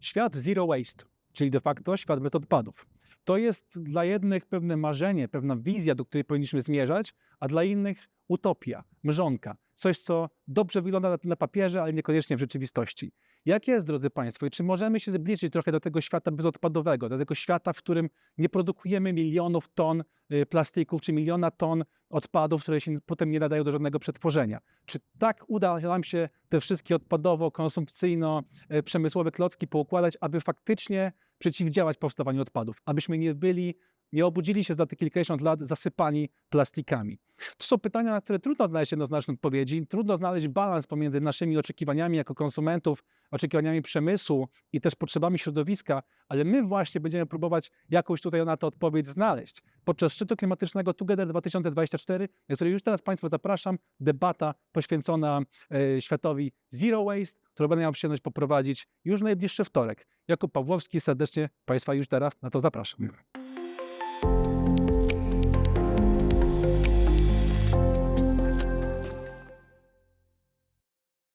świat zero waste, czyli de facto świat bez odpadów. To jest dla jednych pewne marzenie, pewna wizja, do której powinniśmy zmierzać, a dla innych utopia, mrzonka. Coś, co dobrze wygląda na, papierze, ale niekoniecznie w rzeczywistości. Jak jest, drodzy Państwo, i czy możemy się zbliżyć trochę do tego świata bezodpadowego, do tego świata, w którym nie produkujemy milionów ton y, plastików czy miliona ton odpadów, które się potem nie nadają do żadnego przetworzenia? Czy tak uda nam się te wszystkie odpadowo, konsumpcyjno, y, przemysłowe klocki poukładać, aby faktycznie przeciwdziałać powstawaniu odpadów, abyśmy nie byli, nie obudzili się za te kilkadziesiąt lat zasypani plastikami? To są pytania, na które trudno znaleźć jednoznaczne odpowiedzi, trudno znaleźć balans pomiędzy naszymi oczekiwaniami jako konsumentów, oczekiwaniami przemysłu i też potrzebami środowiska, ale my właśnie będziemy próbować jakąś tutaj na to odpowiedź znaleźć. Podczas szczytu klimatycznego Together 2024, na który już teraz Państwa zapraszam, debata poświęcona e, światowi Zero Waste, którą będę miał przyjemność poprowadzić już w najbliższy wtorek. Jakub Pawłowski, serdecznie Państwa już teraz na to zapraszam.